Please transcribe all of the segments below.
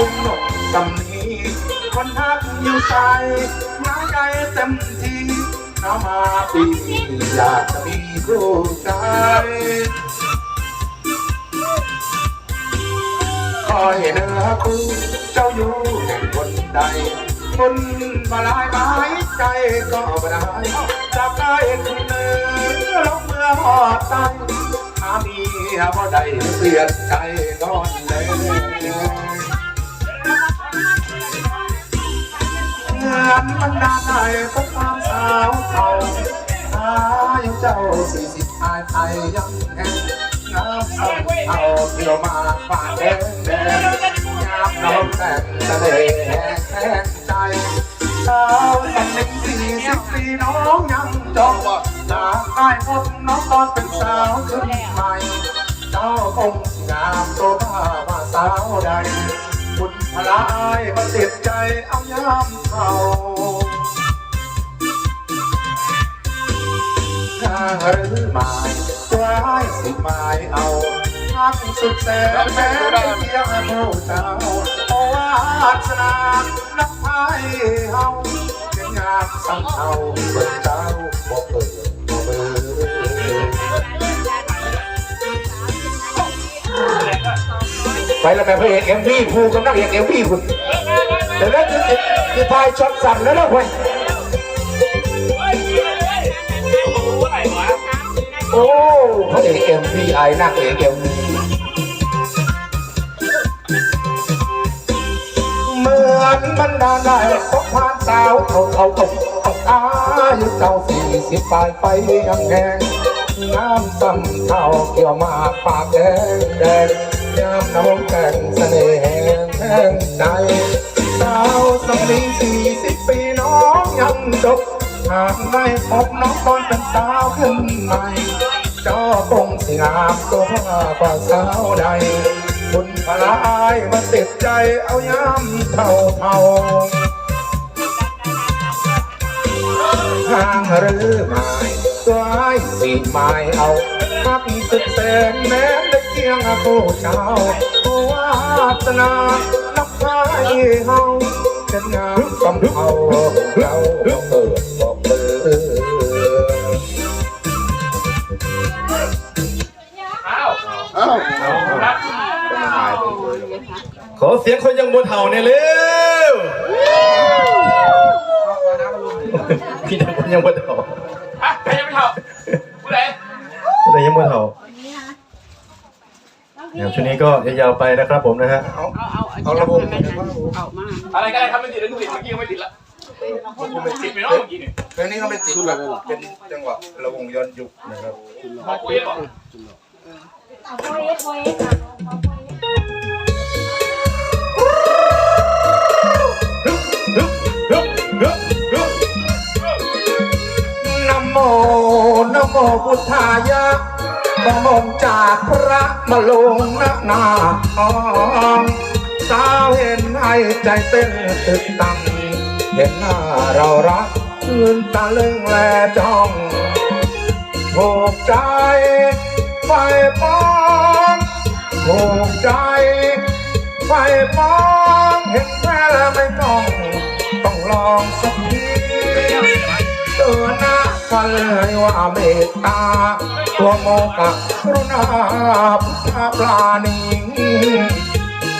ยหนกสำนีคนทักอยู่ใจน้ำใจเต็มทีน้ามาปีอยากจะมีคู่ใจคอยเนื้อคู่เจ้าอยู่แห่งคนใดคนมาลายไม้ใจก็บ่ได้จากได้คุณเนื้อลงเมื่อหอดใจถ้ามีบ่ได้เสียใจนอนเลย เงินมันดาได้ต้องตามสาวเขาอายเจ้าสี่สิบอายไทยยังแห้งน้ำสั่งเอาเที่ยวมาฝ่าแดงแดงยามน้องแต่งทะเลแห้งแห้งใจสาวสักหนึ่งสี่สิบปีน้องยังจองลาใต้พบน้องตอนเป็นสาวขึ้นใหม่เจ้าคงงามตัวผ้ามาสาวใดคุณพลายมาติดใจเอายามเท้า สุดแสนแม้ได้เพียงผู้เจ้าโอวาสนานักไทยเฮาเป็นงามสังเฮาเปิดเจ้าบอกเปิดบอกเปิดไปแล้วแม่พระเอกเอ็มวีครูกับนักเอกเอ็มวีคุณเดี๋ยวนั้นคือคือพายช็อตสั่นแล้วนะเว้ยโอ้พระเอกเอ็มวีไอ้นักเอกเอ็มวี เหมือนบรรดาได้ตกพานสาวเขาเขาตกตกอายุเจ้าสี่สิบปลายไปยังแหงน้ำซ้ำเท่าเกี่ยวมาปากแดงแดงยามน้องแต่งเสน่ห์แห่งใจสาวสำลีสี่สิบปีน้องยังจบหากไม่พบน้องตอนเป็นสาวขึ้นใหม่จ้าคงสิงามตัวพ่ากว่าสาวใด คุณพลายมาติดใจเอายามเท่าเท่าห่างหรือไม่ตัวไอ้สีไม้เอาพักสุดแสนแม้ได้เพียงผู้เจ้าโอวาสนานักพายเฮาเป็นงามสำเภาเราเปิดบอกเปิด เสียงคนยังบนเห่าเนี่ยเร็วพี่ยังคนยังบนเห่าอะใครยังไม่เท่าผู้ใดแต่ยังบนเห่าเดี๋ยวช่วงนี้ก็ยาวๆไปนะครับผมนะฮะ เอาเอาเอาระบบเอามาอะไรก็ได้ทำไม่ติดแล้วทุกสิ่งเมื่อกี้ยังไม่ติดละติดไปเนาะเมื่อกี้เนี่ยเพลงนี้ก็ไม่ติดแบบเป็นจังหวะระวงย้อนยุคนะครับบอกคุยบอกน พุทธายะบมมจากพระมาลงหน้าหน้าอ้อมสาวเห็นไอ้ใจเต้นตึกตังเห็นหน้าเรารักคืนตะลึงแลจ้องถูกใจไฟปองถูกใจไฟปองเห็นแม่แล้วไม่ต้อง กันเลยว่าเมตตาตัวโมกะกรุณาพุทธปลานิง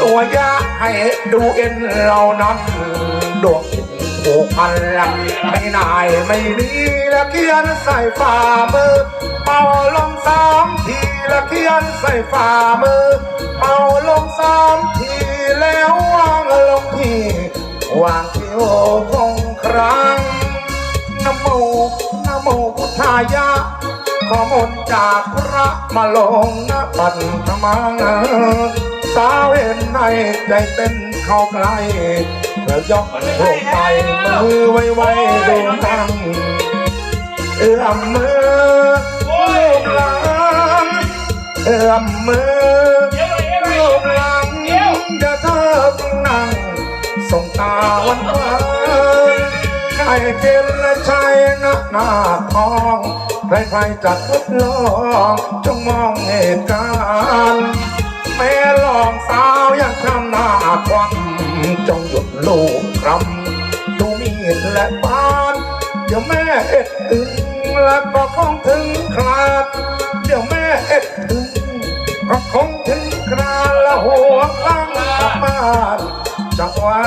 ตัวยาให้ดูเอ็นเรานั้นดวงผูกพันละไม่นายไม่ดีและเขียนใส่ฝ่ามือเป่าลมสามทีและเขียนใส่ฝ่ามือเป่าลมสามทีแล้ววางลงที่วางที่โอายะ ขอมนต์จากพระมาลงณปันธมังสาวเห็นในใจเต้นเข้าใกล้แล้วยกดวงไปมือไว้ไว้ดวงดังเอื้อมมือลูบหลังเอื้อมมือลูบหลังเดี๋ยวเธอนั่งส่งตาวันวาน ใครเป็นชายหน้าหน้าทองใครๆจะทดลองจงมองเหตุการณ์แม่ลองสาวยังทำหน้าควังหยุดลูกคำดูมีดและปานเดี๋ยวแม่เอ็ดตึงแล้วก็คงถึงคลาดเดี๋ยวแม่เอ็ดตึงก็คงถึงคราและหัวข้างกลับบ้านจักว่า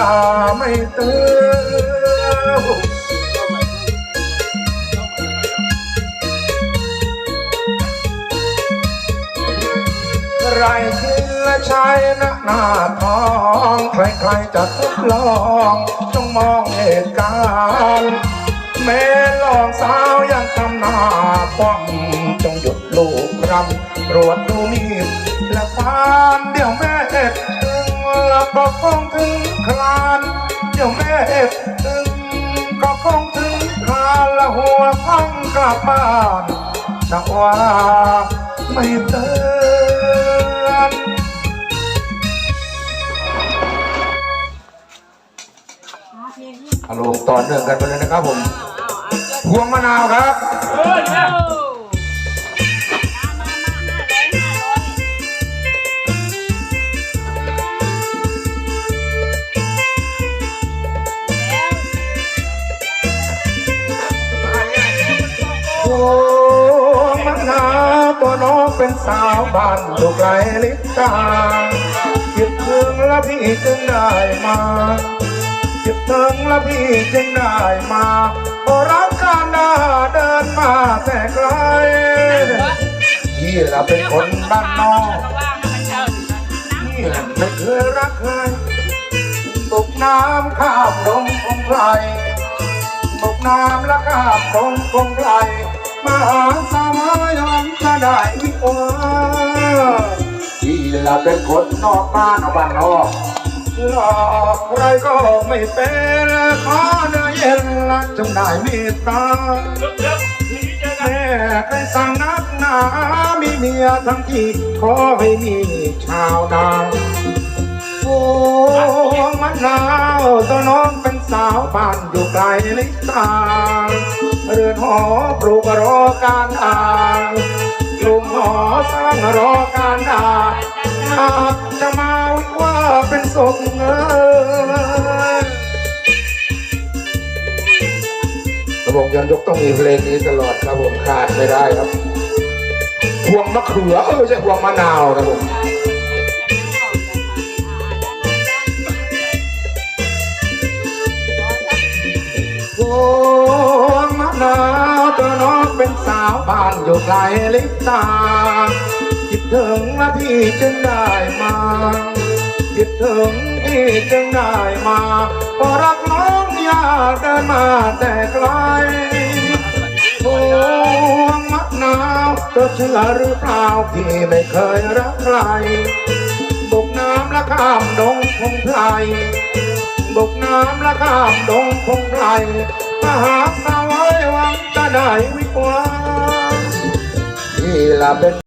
ไม่ตื่น ใครกินและใช้นะหน้าทอง ใครๆจะทดลองจงมองเหตุการณ์แม่ลองสาวยังทำหน้าป้องจงหยุดลูกครำตรวจดูมีดและฟานเดี๋ยวแม่เอ็ดถึงแล้วก็คงถึงคลาน เดี๋ยวแม่เอ็ดถึงก็คงถึงคลานและหัวพังกลับบ้านจะว่าไม่เตือ นอารมณ์ต่อเนื่องกันไปเลยนะครับผม พวงมะนาวครับ ตัวน้องเป็นสาวบ้านอยู่ไกลลิบตาคิดถึงแล้วพี่จึงได้มาคิดถึงแล้วพี่จึงได้มาพอรักกันหน้าเดินมาแต่ไกลพี่ละเป็นคนบ้านนอกพี่ไม่เคยรักใครตกน้ำข้ามดงคงไกลตกน้ำและข้ามคงคงไกล มาหาสาวายอมจะได้วิวาที่ละเป็นคนนอกบ้านบ้านนอกหลอกใครก็ไม่เป็นขอเนื้อเย็นละจงได้เมตตาแม่เคยสั่งนักหนามีเมียทั้งที่ขอให้มีชาวนา พวงมะนาวตัวน้องเป็นสาวบ้านอยู่ไกลลิตาเรือนหอปลูกรอการอ่านปลูกหอสร้างรอการอ่านหากจะมาวิว่าเป็นศพเงินระบบยันยกต้องมีเพลงนี้ตลอดครับผมขาดไม่ได้ครับพวงมะเขือเออไม่ใช่พวงมะนาวนะผม พวงมะนาวตัวน้องเป็นสาวบ้านอยู่ไกลลิบตาคิดถึงละพี่จึงได้มาคิดถึงพี่จึงได้มาเพราะรักน้องอยากเดินมาแต่ไกลพวงมะนาวเธอเชื่อหรือเปล่าพี่ไม่เคยรักใครบุกน้ำและข้ามดงพงไพรบุกน้ำและข้ามดงพงไพร มาหาสาวไว้วังจะได้วิกวานี่ละเป็น